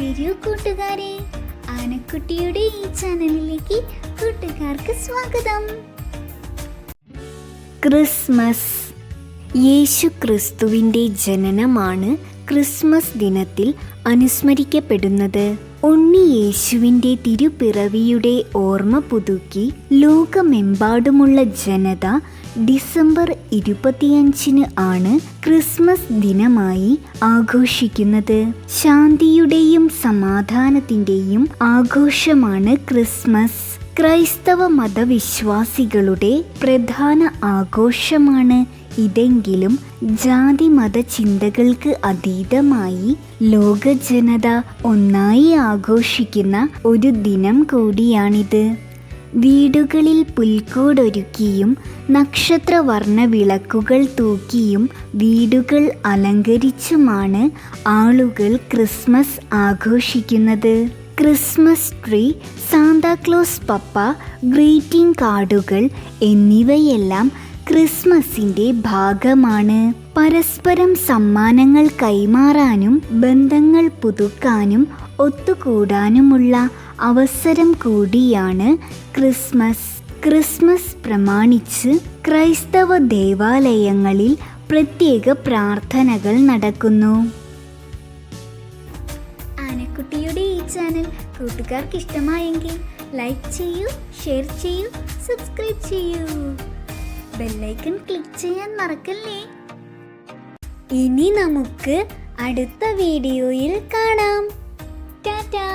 വരൂ കൂട്ടുകാരെ. ആനക്കുട്ടിയുടെ ഈ ചാനലിലേക്ക് കൂട്ടുകാർക്ക് സ്വാഗതം. ക്രിസ്മസ്. യേശു ക്രിസ്തുവിന്റെ ജനനമാണ് ക്രിസ്മസ് ദിനത്തിൽ അനുസ്മരിക്കപ്പെടുന്നത്. ഉണ്ണി യേശുവിന്റെ തിരുപ്പിറവിയുടെ ഓർമ്മ പുതുക്കി ലോകമെമ്പാടുമുള്ള ജനത ഡിസംബർ ഇരുപത്തിയഞ്ചിന് ആണ് ക്രിസ്മസ് ദിനമായി ആഘോഷിക്കുന്നത്. ശാന്തിയുടെയും സമാധാനത്തിന്റെയും ആഘോഷമാണ് ക്രിസ്മസ്. ക്രൈസ്തവ മതവിശ്വാസികളുടെ പ്രധാന ആഘോഷമാണ് ഇതെങ്കിലും ജാതി മത ചിന്തകൾക്ക് അതീതമായി ലോക ജനത ഒന്നായി ആഘോഷിക്കുന്ന ഒരു ദിനം കൂടിയാണിത്. വീടുകളിൽ പുൽക്കൂടൊരുക്കിയും നക്ഷത്രവർണ വിളക്കുകൾ തൂക്കിയും വീടുകൾ അലങ്കരിച്ചുമാണ് ആളുകൾ ക്രിസ്മസ് ആഘോഷിക്കുന്നത്. ക്രിസ്മസ് ട്രീ സാന്താക്ലോസ് പപ്പ ഗ്രീറ്റിംഗ് കാർഡുകൾ എന്നിവയെല്ലാം ക്രിസ്മസിന്റെ ഭാഗമാണ്. പരസ്പരം സമ്മാനങ്ങൾ കൈമാറാനും ബന്ധങ്ങൾ പുതുക്കാനും ഒത്തുകൂടാനുമുള്ള അവസരം കൂടിയാണ് ക്രിസ്മസ്. ക്രിസ്മസ് പ്രമാണിച്ച് ക്രൈസ്തവ ദേവാലയങ്ങളിൽ പ്രത്യേക പ്രാർത്ഥനകൾ നടക്കുന്നു. ആനക്കുട്ടിയുടെ ഈ ചാനൽ കൂട്ടുകാർക്ക് ഇഷ്ടമായെങ്കിൽ ലൈക്ക് ചെയ്യൂ ഷെയർ ചെയ്യൂ സബ്സ്ക്രൈബ് ചെയ്യൂ. ബെല്ലൈക്കൺ ക്ലിക്ക് ചെയ്യാൻ മറക്കല്ലേ? ഇനി നമുക്ക് അടുത്ത വീഡിയോയിൽ കാണാം. ടാറ്റാ!